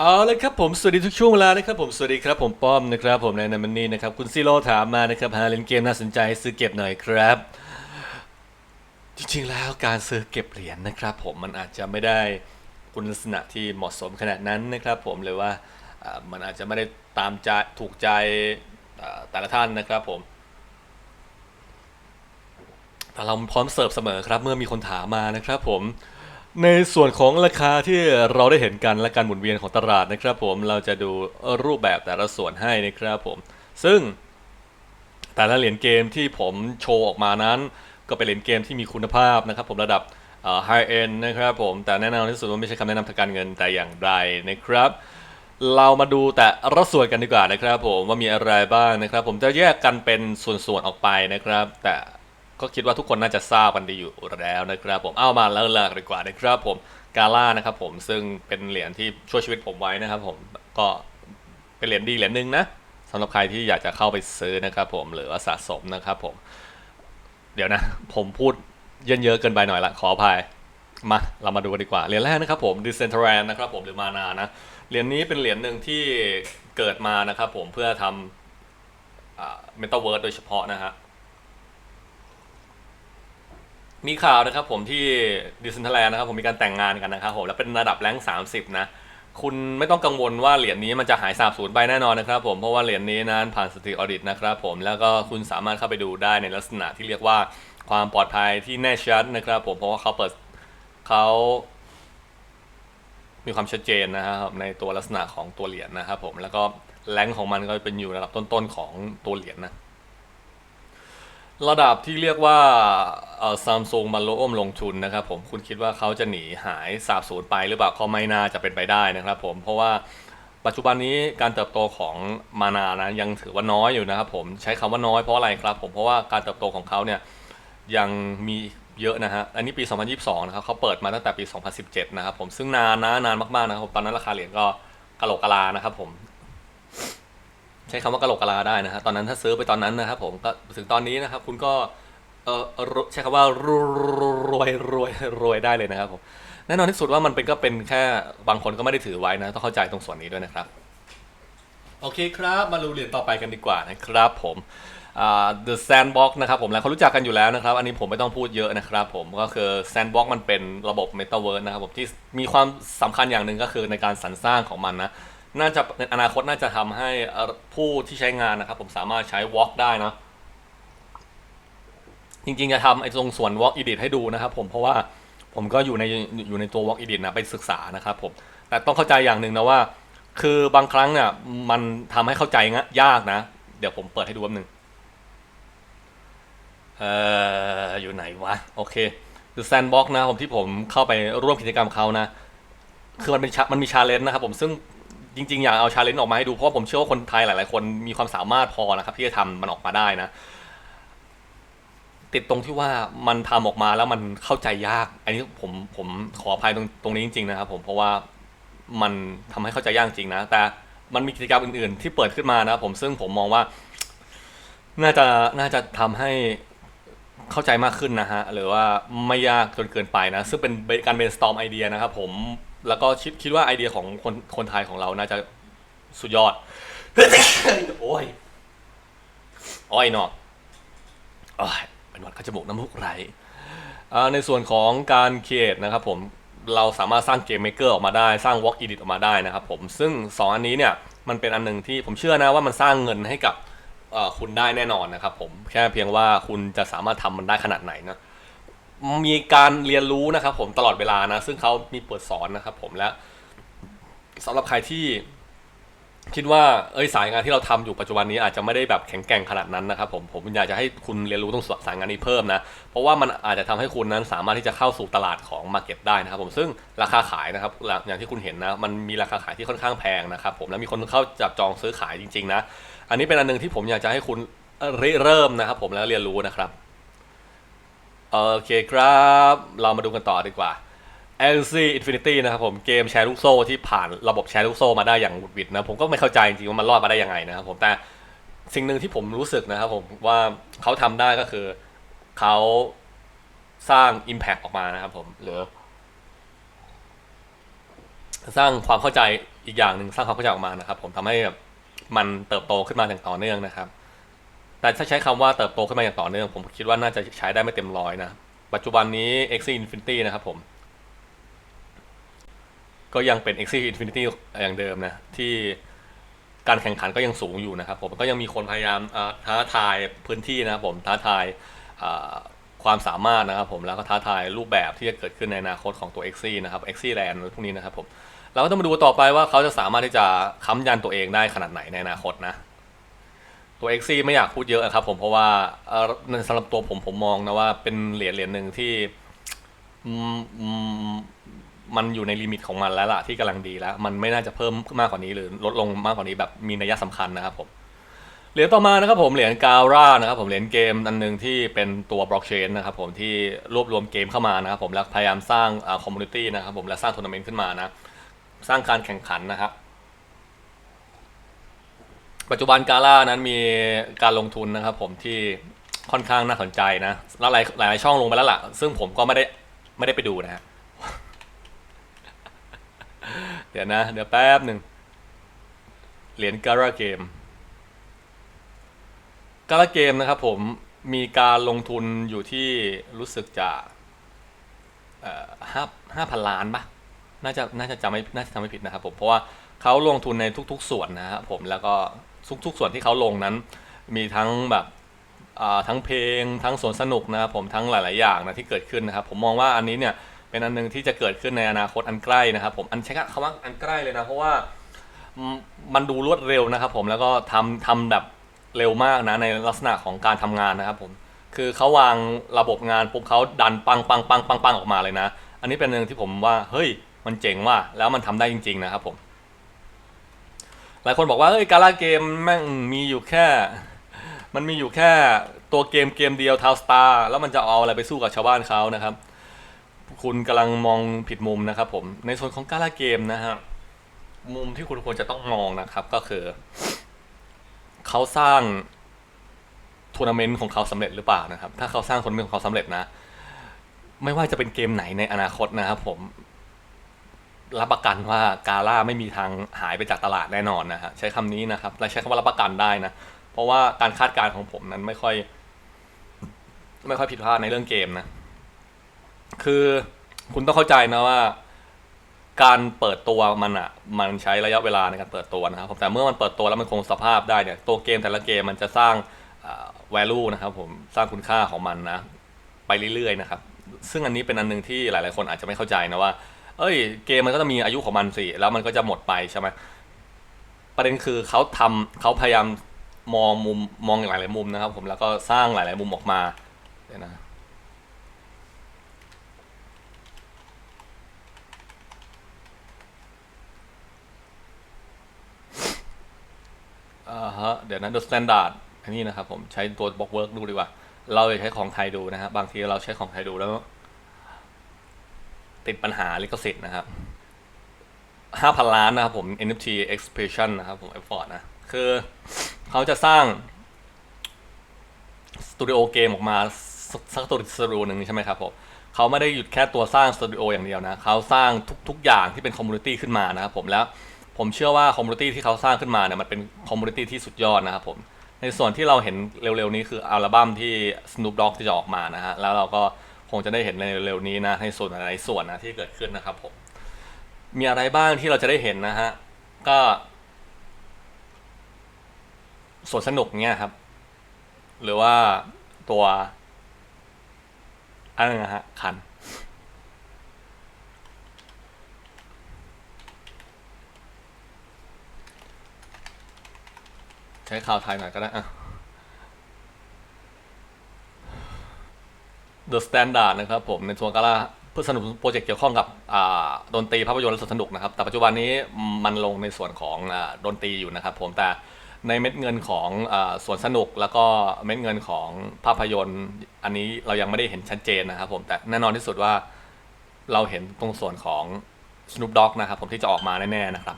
เอาลยครับผมสวัสดีทุกช่วงเวลานะครับผมสวัสดีครับผมป้อมนะครับผมในนันมันนี่นะครับคุณซีโร่ถามมานะครับหาเล่นเกมน่าสนใจซื้อเก็บหน่อยครับ จริงๆแล้วการซื้อเก็บเหรียญนะครับ ผมมันอาจจะไม่ได้คุณลักษณะที่เหมาะสมขนาดนั้นนะครับ ผมเลยว่ามันอาจจะไม่ได้ตามใจถูกใจแต่ละท่านนะครับผมแต่เราพร้อมเสิร์ฟเสมอครับเมื่อมีคนถามมานะครับผม ในส่วนของราคาที่เราได้เห็นกันและการหมุนเวียนของตลาดนะครับ ผมเราจะดูรูปแบบแต่ละส่วนให้นะครับผม ซึ่งแต่ละเหรียญเกมที่ผมโชว์ออกมานั้น ก็เป็นเหรียญเกมที่มีคุณภาพนะครับ ผมระดับ high end นะครับผมแต่แน่นอนที่สุดว่าไม่ใช่คำแนะนำทางการเงินแต่อย่างใดนะครับ เรามาดูแต่ละส่วนกันดีกว่านะครับ ผมว่ามีอะไรบ้างนะครับ ผมจะแยกกันเป็นส่วนๆออกไปนะครับ แต่ ก็คิดว่าทุกคนน่าจะทราบกันดีอยู่แล้วนะครับผมเอามาเริ่มแรกดีกว่านะครับผมกาล่านะครับผมซึ่งเป็นเหรียญที่ช่วยชีวิตผมไว้นะครับผมก็เป็นเหรียญดีเหรียญหนึ่งนะสำหรับใครที่อยากจะเข้าไปซื้อนะครับผมหรือว่าสะสมนะครับผม เดี๋ยวนะ ผมพูดเยินเยอะเกินไปหน่อยละขออภัยมาเรามาดูกันดีกว่าเหรียญแรกนะครับผม d e c e n t r a n นะครับผมหรือมานานะเหรียญนี้เป็นเหรียญหนึ่งที่เกิดมานะครับผมเพื่อทำเมตาเวิร์ดโดยเฉพาะนะฮะ มีข่าวนะครับผมที่ดิส n น l แลนด์นะครับผมมีการแต่งงานกันนะครับผมแล้วเป็นระดับแรง30 นะ คุณไม่ต้องกังวลว่าเหรียญนี้มันจะหายสาบสูญไปแน่นอนนะครับผมเพราะว่าเหรียญนี้นั้นผ่านสติออดิตนะครับผมแล้วก็คุณสามารถเข้าไปดูได้ในลักษณะที่เรียกว่าความปลอดภัยที่แน่ชัดนะครับผมเพราะว่าเขาเปิดเขามีความชัดเจนนะครับในตัวลักษณะของตัวเหรียญนะครับผมแล้วก็แรงของมันก็เป็นอยู่ระดับต้นๆของตัวเหรียญนะ ระดับที่เรียกว่าซัมซุงมาร่วมลงทุนนะครับผมคุณคิดว่าเขาจะหนีหายสาบสูญไปหรือเปล่าก็ไม่น่าจะเป็นไปได้นะครับผมเพราะว่าปัจจุบันนี้การเติบโตของมานานะยังถือว่าน้อยอยู่นะครับผมใช้คำว่าน้อยเพราะอะไรครับผมเพราะว่าการเติบโตของเขาเนี่ยยังมีเยอะนะฮะอันนี้ปี 2022 นะครับเขาเปิดมาตั้งแต่ปี 2017 นะครับผมซึ่งนานนะนานมากๆนะครับตอนนั้นราคาเหรียญก็กะโหลกกะลานะครับผม ใช้คำว่ากะโหลกกะลาได้นะฮะตอนนั้นถ้าซื้อไปตอนนั้นนะครับผมก็ถึงตอนนี้นะครับ คุณก็เออใช้คำว่ารวยรวยรวยได้เลยนะครับผมแน่นอนที่สุดว่ามันเป็นก็เป็นแค่บางคนก็ไม่ได้ถือไว้นะ ต้องเข้าใจตรงส่วนนี้ด้วยนะครับ โอเคครับ มาดูเหรียญต่อไปกันดีกว่านะครับผม The Sandbox นะครับผมแล้วเขารู้จักกันอยู่แล้วนะครับ อันนี้ผมไม่ต้องพูดเยอะนะครับผมก็คือ Sandbox มันเป็นระบบ Metaverse นะครับผมที่มีความสำคัญอย่างหนึ่งก็คือในการสรรสร้างของมันนะ น่าจะในอนาคตน่าจะทำให้ผู้ที่ใช้งานนะครับ ผมสามารถใช้ Walk ได้นะ จริงๆ จะทำไอ้ตรงส่วน Walk Edit ให้ดูนะครับ ผมเพราะว่าผมก็อยู่ในอยู่ในตัว Walk Edit นะไปศึกษานะครับผมแต่ต้องเข้าใจอย่างหนึ่งนะว่า คือบางครั้งเนี่ยมันทำให้เข้าใจงะยากนะ เดี๋ยวผมเปิดให้ดูแป๊บนึงเอ่ออยู่ไหนวะ โอเคคือ Sandbox นะผมที่ผมเข้าไปร่วมกิจกรรมเขานะ คือมันเป็นมันมีชาเลนจ์นะครับผมซึ่ง จริงๆ อยากเอาชาเลนจ์ออกมาให้ดูเพราะผมเชื่อว่าคนไทยหลายๆ คนมีความสามารถพอนะครับ ที่จะทำมันออกมาได้นะ ติดตรงที่ว่ามันทำออกมาแล้วมันเข้าใจยาก อันนี้ผมผมขออภัยตรงตรงนี้จริง ๆ นะครับผมเพราะว่ามันทำให้เข้าใจยากจริงนะ แต่มันมีกิจกรรมอื่นๆ ที่เปิดขึ้นมานะครับผมซึ่งผมมองว่า น่าจะน่าจะทำให้เข้าใจมากขึ้นนะฮะ หรือว่าไม่ยากจนเกินไปนะ ซึ่งเป็นการ brainstorm ไอเดียนะครับผม แล้วก็คิดคิดว่าไอเดียของคนคนไทยของเราน่าจะสุดยอด โอ้ยโอ้ยเนาะโอ้ยเป็นวัดข้าจมูกน้ำมูกไหลในส่วนของการเครียดนะครับผมเราสามารถสร้างเกมเม k เกอร์ออกมาได้สร้าง Walk Edit ออกมาได้นะครับผมซึ่ง 2 อันนี้เนี่ยมันเป็นอันหนึ่งที่ผมเชื่อนะว่ามันสร้างเงินให้กับคุณได้แน่นอนนะครับผมแค่เพียงว่าคุณจะสามารถทำมันได้ขนาดไหนนะ มีการเรียนรู้นะครับ ผมตลอดเวลานะ ซึ่งเขามีเปิดสอนนะครับ ผมและสำหรับใครที่คิดว่าเอ้ยสายงานที่เราทำอยู่ปัจจุบันนี้อาจจะไม่ได้แบบแข็งแกร่งขนาดนั้นนะครับผมผมอยากจะให้คุณเรียนรู้ตรงสายงานนี้เพิ่มนะ เพราะว่ามันอาจจะทำให้คุณนั้นสามารถที่จะเข้าสู่ตลาดของมาเก็ตได้นะครับผมซึ่งราคาขายนะครับอย่างที่คุณเห็นนะ มันมีราคาขายที่ค่อนข้างแพงนะครับผมแล้วมีคนเข้าจับจองซื้อขายจริง ๆ นะ อันนี้เป็นอันหนึงที่ผมอยากจะให้คุณเริ่มนะครับ ผมแล้วเรียนรู้นะครับ โอเคครับ เรามาดูกันต่อดีกว่า LC Infinity นะครับผมเกมแชร์ลูกโซ่ที่ผ่านระบบแชร์ลูกโซ่มาได้อย่างหวุดหวิดนะผมก็ไม่เข้าใจจริงๆว่ามันรอดมาได้ยังไงนะครับผมแต่สิ่งหนึ่งที่ผมรู้สึกนะครับผมว่าเขาทำได้ก็คือเขาสร้าง Impact ออกมานะครับผมหรือสร้างความเข้าใจอีกอย่างหนึ่งสร้างความเข้าใจออกมานะครับ ผมทำให้แบบมันเติบโตขึ้นมาอย่างต่อเนื่องนะครับ แต่ถ้าใช้คำว่าเติบโตขึ้นมาอย่างต่อเนื่อง ผมคิดว่าน่าจะใช้ได้ไม่เต็มร้อยนะ ปัจจุบันนี้ x Infinity นะครับผม ก็ยังเป็น x Infinity อย่างเดิมนะ ที่การแข่งขันก็ยังสูงอยู่นะครับผมก็ยังมีคนพยายามท้าทายพื้นที่นะครับผมท้าทายความสามารถนะครับผมแล้วก็ท้าทายรูปแบบที่จะเกิดขึ้นในอนาคตของตัว x นะครับ x Land พวกนี้นะครับผมเราก็ต้องมาดูต่อไปว่าเขาจะสามารถที่จะค้ำยันตัวเองได้ขนาดไหนในอนาคตนะ ตัว x ไม่อยากพูดเยอะครับผมเพราะว่าเอ่อสำหรับตัวผมผมมองนะว่าเป็นเหรียญเหรียญหนึ่งที่อืมอืมมันอยู่ในลิมิตของมันแล้วล่ะที่กำลังดีแล้ว มันไม่น่าจะเพิ่มมากกว่านี้หรือลดลงมากกว่านี้แบบมีนัยสำคัญนะครับผมเหรียญต่อมานะครับผมเหรียญกา r a นะครับผมเหรียญเกมอันหนึ่งที่เป็นตัวบล็อกเชนนะครับผมที่รวบรวมเกมเข้ามานะครับผมแล้วพยายามสร้างคอมมูนิตี้นะครับผมและสร้างทัวร์นาเมนต์ขึ้นมานะ สร้างการแข่งขันนะครับ ปัจจุบันกาล่านั้นมีการลงทุนนะครับผมที่ค่อนข้างน่าสนใจนะแล้วหลายหลายช่องลงไปแล้วล่ะ ซึ่งผมก็ไม่ได้ไม่ได้ไปดูนะฮะเดี๋ยวนะ เดี๋ยวแป๊บหนึ่งเหรียญการาเกมการาเกมนะครับผมมีการลงทุนอยู่ที่รู้สึกจะห้าห้าพันล้านปะน่าจะน่าจะจำไม่น่าจะจำไม่ผิดนะครับผมเพราะว่าเขาลงทุนในทุก ๆ ส่วนนะครับผมแล้วก็ ทุกๆส่วนที่เขาลงนั้น มีทั้งแบบทั้งเพลง ทั้งสวนสนุกนะครับผมทั้งหลาย ๆ อย่างนะที่เกิดขึ้นนะครับ ผมมองว่าอันนี้เนี่ยเป็นอันหนึงที่จะเกิดขึ้นในอนาคตอันใกล้นะครับ ผมอันใช้คำว่าอันใกล้เลยนะเพราะว่ามมันดูรวดเร็วนะครับ ผมแล้วก็ทำทำแบบเร็วมากนะในลักษณะของการทำงานนะครับ ผมคือเขาวางระบบงานปุ๊บเขาดันปังปังปังปังปังออกมาเลยนะ อันนี้เป็นหนึ่งที่ผมว่าเฮ้ยมันเจ๋งว่ะแล้วมันทำได้จริง ๆ นะครับผม หลายคนบอกว่าเฮ้ยการ่าเกมแม่งมีอยู่แค่ มันมีอยู่แค่ตัวเกมเกมเดียวทาวสตาร์แล้วมันจะเอาอะไรไปสู้กับชาวบ้านเขานะครับ คุณกำลังมองผิดมุมนะครับผมในส่วนของการ่าเกมนะฮะมุมที่คุณควรจะต้องมองนะครับก็คือเขาสร้างทัวร์นาเมนต์ของเขาสำเร็จหรือเปล่านะครับ ถ้าเขาสร้างทัวร์นาเมนต์ของเขาสำเร็จนะ ไม่ว่าจะเป็นเกมไหนในอนาคตนะครับผม รับประกันว่ากาล่าไม่มีทางหายไปจากตลาดแน่นอนนะฮะใช้คำนี้นะครับและใช้คำว่ารับประกันได้นะ เพราะว่าการคาดการณ์ของผมนั้นไม่ค่อย ไม่ค่อยผิดพลาดในเรื่องเกมนะ คือคุณต้องเข้าใจนะว่า การเปิดตัวมันอะ มันใช้ระยะเวลาในการเปิดตัวนะครับแต่เมื่อมันเปิดตัวแล้วมันคงสภาพได้เนี่ยตัวเกมแต่ละเกมมันจะสร้าง value นะครับ ผมสร้างคุณค่าของมันนะ ไปเรื่อยๆนะครับ ซึ่งอันนี้เป็นอันหนึงที่หลาย ๆ คนอาจจะไม่เข้าใจนะว่า เอ้ยเกมมันก็ต้องมีอายุของมันสิแล้วมันก็จะหมดไปใช่ไหมประเด็นคือเขาทำเขาพยายามมองมุมมองหลายๆมุมนะครับ ผมแล้วก็สร้างหลายๆมุมออกมาเดี๋ยวนะอ่าฮะเดี๋ยวนะ The Standard อันนี้นะครับผมใช้ตัว Block Work ดูดีกว่า เราจะใช้ของไทยดูนะฮะบางทีเราใช้ของไทยดูแล้ว ติดปัญหาลิขสิทธิ์นะครับห้าพันล้านนะครับผม NFT expression นะครับผม effort นะ คือเขาจะสร้างสตูดิโอเกมออกมาสักสตัวสตูดิโอหนึ่งใช่ไหมครับผมเขาไม่ได้หยุดแค่ตัวสร้างสตูดิโออย่างเดียวนะเขาสร้างทุก ๆ อย่างที่เป็นคอมมูนิตี้ขึ้นมานะครับผมแล้วผมเชื่อว่าคอมมูนิตี้ที่เขาสร้างขึ้นมาเนี่ยมันเป็นคอมมูนิตี้ที่สุดยอดนะครับผมในส่วนที่เราเห็นเร็วๆนี้คืออัลบั้มที่ Snoop Dogg ที่จะออกมานะฮะแล้วเราก็ คงจะได้เห็นในเร็วนี้นะในส่วนหลายส่วนนะที่เกิดขึ้นนะครับผมมีอะไรบ้างที่เราจะได้เห็นนะฮะก็สวนสนุกเนี่ยครับ หรือว่าตัวอะไรนะฮะคันใช้ข่าวไทยหน่อยก็ได้อะ The Standard นะครับผมในส่วนกาล่าเพื่อสนับสนุนโปรเจกต์เกี่ยวข้องกับดนตรีภาพยนตร์และสนุกนะครับ แต่ปัจจุบันนี้มันลงในส่วนของอดนตรีอยู่นะครับผมแต่ในเม็ดเงินของอาสวนสนุกแล้วก็เม็ดเงินของภาพยนตร์ อันนี้เรายังไม่ได้เห็นชัดเจนนะครับผมแต่แน่นอนที่สุดว่าเราเห็นตรงส่วนของ Snoop Dogg นะครับผมที่จะออกมาแน่ๆนะครับ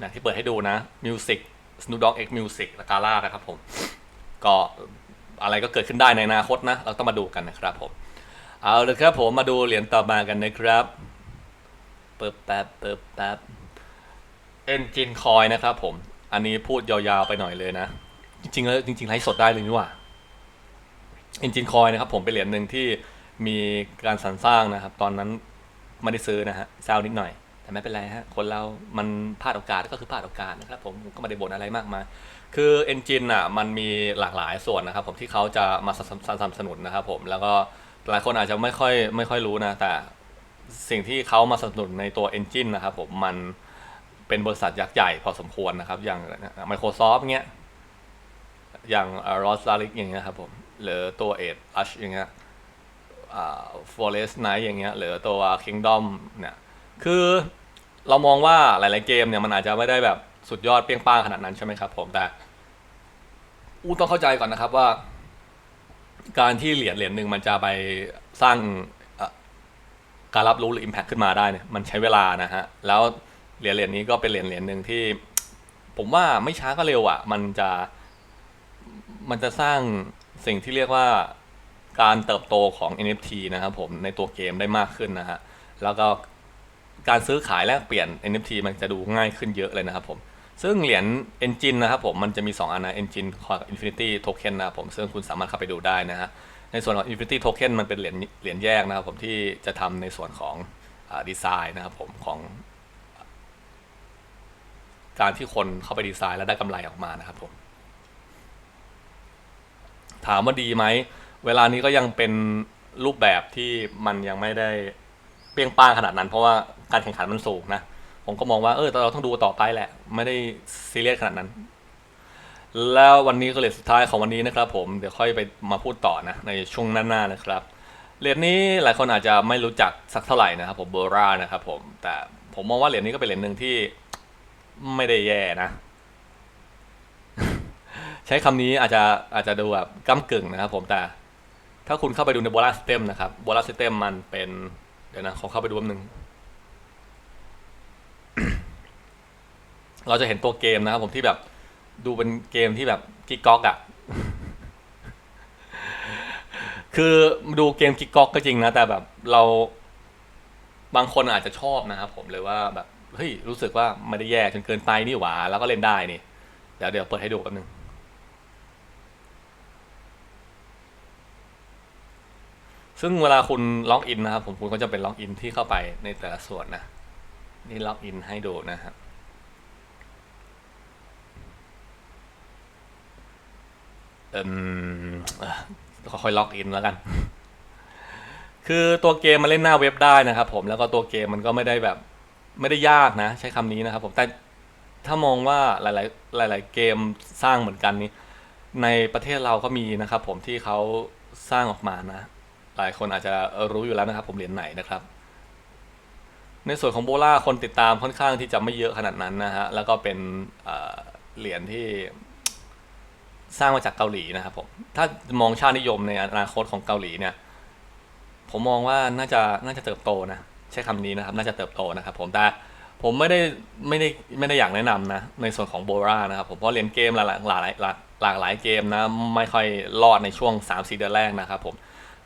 นะที่เปิดให้ดูนะ Music Snoop Dogg X Music และกาล่านะครับผมก็ อะไรก็เกิดขึ้นได้ในอนาคตนะ เราต้องมาดูกันนะครับผมเอาเลยครับผมมาดูเหรียญต่อมากันนะครับเปิบแป๊บเปิบแป๊บ Engine Coin นะครับผม อันนี้พูดยาวๆไปหน่อยเลยนะ จริงๆแล้วจริงๆไลฟ์สดได้เลยนี่ว่า Engine Coin นะครับผมเป็นเหรียญหนึ่งที่มีการสรรสร้างนะครับ ตอนนั้นไม่ได้ซื้อนะฮะเศร้านิดหน่อย แต่ไม่เป็นไรฮะคนเรา มันพลาดโอกาสก็คือพลาดโอกาสนะครับผมก็ไม่ได้บ่นอะไรมากมายคือ Engine อะมันมีหลากหลายส่วนนะครับผมที่เขาจะมาสนับสนุนนะครับผมแล้วก็หลายคนอาจจะไม่ค่อยไม่ค่อยรู้นะ แต่สิ่งที่เขามาสนับสนุนในตัว Engine นะครับผมมันเป็นบริษัทยักษ์ใหญ่พอสมควรนะครับ อย่าง Microsoft เงี้ยอย่างรอสลาริกอย่างเงี้ยครับผมหรือตัวเอ็ดอัชอย่างเงี้ยฟอเรสไนท์อย่างเงี้ยหรือตัว Kingdom เนี่ย คือเรามองว่าหลาย ๆ เกมเนี่ยมันอาจจะไม่ได้แบบสุดยอดเปรี้ยงป้างขนาดนั้นใช่ไหมครับ ผมแต่อู้ต้องเข้าใจก่อนนะครับว่า การที่เหรียญเหรียญหนึ่งมันจะไปสร้างการรับรู้หรือ Impact ขึ้นมาได้เนี่ยมันใช้เวลานะฮะแล้วเหรียญเหรียญนี้ก็เป็นเหรียญเหรียญหนึ่งที่ ผมว่าไม่ช้าก็เร็วอะ มันจะมันจะสร้างสิ่งที่เรียกว่าการเติบโตของ NFT นะครับผมในตัวเกมได้มากขึ้นนะฮะแล้วก็ การซื้อขายแลกเปลี่ยน NFT มันจะดูง่ายขึ้นเยอะเลยนะครับผม ซึ่งเหรียญ Engine นะครับผม มันจะมี 2 อันนะ Engine กับ Infinity Token นะครับผม ซึ่งคุณสามารถเข้าไปดูได้นะฮะ ในส่วนของ Infinity Token มันเป็นเหรียญเหรียญแยกนะครับผมที่จะทำในส่วนของดีไซน์นะครับผมของ การที่คนเข้าไปดีไซน์แล้วได้กำไรออกมานะครับผม ถามว่าดีไหม เวลานี้ก็ยังเป็นรูปแบบที่มันยังไม่ได้เปรี้ยงป้างขนาดนั้น เพราะว่า การแข่งขันมันสูงนะ ผมก็มองว่าเออเราต้องดูต่อไปแหละ ไม่ได้ซีเรียสขนาดนั้น แล้ววันนี้ก็เลยสุดท้ายของวันนี้นะครับ ผมเดี๋ยวค่อยไปมาพูดต่อนะในช่วงหน้าๆนะครับเหรียญนี้หลายคนอาจจะไม่รู้จักสักเท่าไหร่นะครับ ผมเบอร์รานะครับ ผมแต่ผมมองว่าเหรียญนี้ก็เป็นเหรียญหนึ่งที่ไม่ได้แย่นะ ใช้คำนี้อาจจะอาจจะดูแบบก้ากึ่งนะครับ ผมแต่ถ้าคุณเข้าไปดูในโบราสเต็มนะครับโบราสเต็มมันเป็นเดี๋ยวนะขอเข้าไปดูแป๊บนึง เราจะเห็นตัวเกมนะครับผมที่แบบดูเป็นเกมที่แบบกิ๊กก๊อกอะคือดูเกมกิ๊กก๊อกก็จริงนะ แต่แบบเราบางคนอาจจะชอบนะครับผมเลยว่าแบบเฮ้ยรู้สึกว่าไม่ได้แย่จนเกินไปนี่หว่า แล้วก็เล่นได้นี่ เดี๋ยวเดี๋ยวเปิดให้ดูแป๊บนึงซึ่งเวลาคุณล็อกอินนะครับผมคุณก็จะเป็นล็อกอินที่เข้าไปในแต่ละส่วนนะ นี่ล็อกอินให้ดูนะครับ เออค่อยๆล็อกอินแล้วกัน คือตัวเกมมันเล่นหน้าเว็บได้นะครับ ผมแล้วก็ตัวเกมมันก็ไม่ได้แบบไม่ได้ยากนะ ใช้คำนี้นะครับ ผมแต่ถ้ามองว่าหลายๆหลาย ๆ เกมสร้างเหมือนกันนี้ ในประเทศเราก็มีนะครับ ผมที่เขาสร้างออกมานะ หลายคนอาจจะรู้อยู่แล้วนะครับ ผมเหรียญไหนนะครับ ในส่วนของโบล่าคนติดตามค่อนข้างที่จะไม่เยอะขนาดนั้นนะฮะแล้วก็เป็นเหรียญที่ สร้างมาจากเกาหลีนะครับผมถ้ามองชาตินิยมในอนาคตของเกาหลีเนี่ย ผมมองว่าน่าจะน่าจะเติบโตนะใช้คำนี้นะครับ น่าจะเติบโตนะครับผมแต่ผมไม่ได้ไม่ได้ไม่ได้อยากแนะนำนะในส่วนของโบรานะครับผมเพราะเรียนเกมหลายหลายหลายหลากหลายเกมนะไม่ค่อยรอดในช่วง3-4เดือนแรกนะครับผม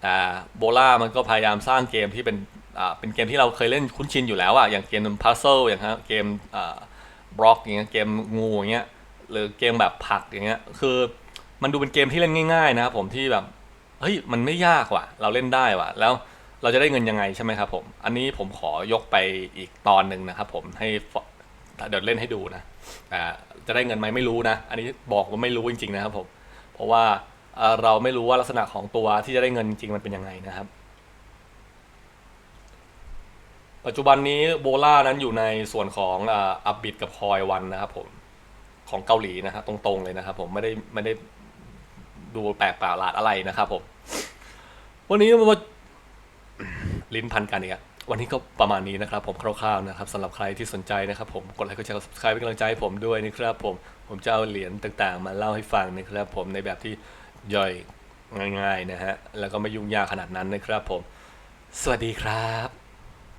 แต่โบรามันก็พยายามสร้างเกมที่เป็นอ่าเป็นเกมที่เราเคยเล่นคุ้นชินอยู่แล้วอะอย่างเกมพัซเซิลอย่างฮะเกมอ่าบล็อกอย่างเงี้ยเกมงูอย่างเงี้ย หรือเกมแบบผักอย่างเงี้ย คือมันดูเป็นเกมที่เล่นง่ายๆนะครับผมที่แบบเฮ้ยมันไม่ยากว่ะ เราเล่นได้ว่ะ แล้วเราจะได้เงินยังไงใช่ไหมครับผมอันนี้ผมขอยกไปอีกตอนหนึ่งนะครับผมให้เดี๋ยวเล่นให้ดูนะแต่จะได้เงินไหมไม่รู้นะ อันนี้บอกว่าไม่รู้จริง ๆ นะครับผมเพราะว่าเราไม่รู้ว่าลักษณะของตัวที่จะได้เงินจริงมันเป็นยังไงนะครับ ปัจจุบันนี้โบล่านั้นอยู่ในส่วนของอัพบิดกับคอยวันนะครับผม ของเกาหลีนะครับตรงๆเลยนะครับผมไม่ได้ไม่ได้ดูแปลกประหลาดอะไรนะครับผมวันนี้มาลิ้นพันกันอีกอะวันนี้ก็ประมาณนี้นะครับ ผมคร่าวๆนะครับสำหรับใครที่สนใจนะครับผมกดไลค์กดแชร์กด subscribe เป็นกำลังใจให้ผมด้วยนะครับผมผมจะเอาเหรียญต่างๆ มาเล่าให้ฟังนะครับผมในแบบที่ย่อยง่ายๆนะฮะแล้วก็ไม่ยุ่งยากขนาดนั้นนะครับผม สวัสดีครับ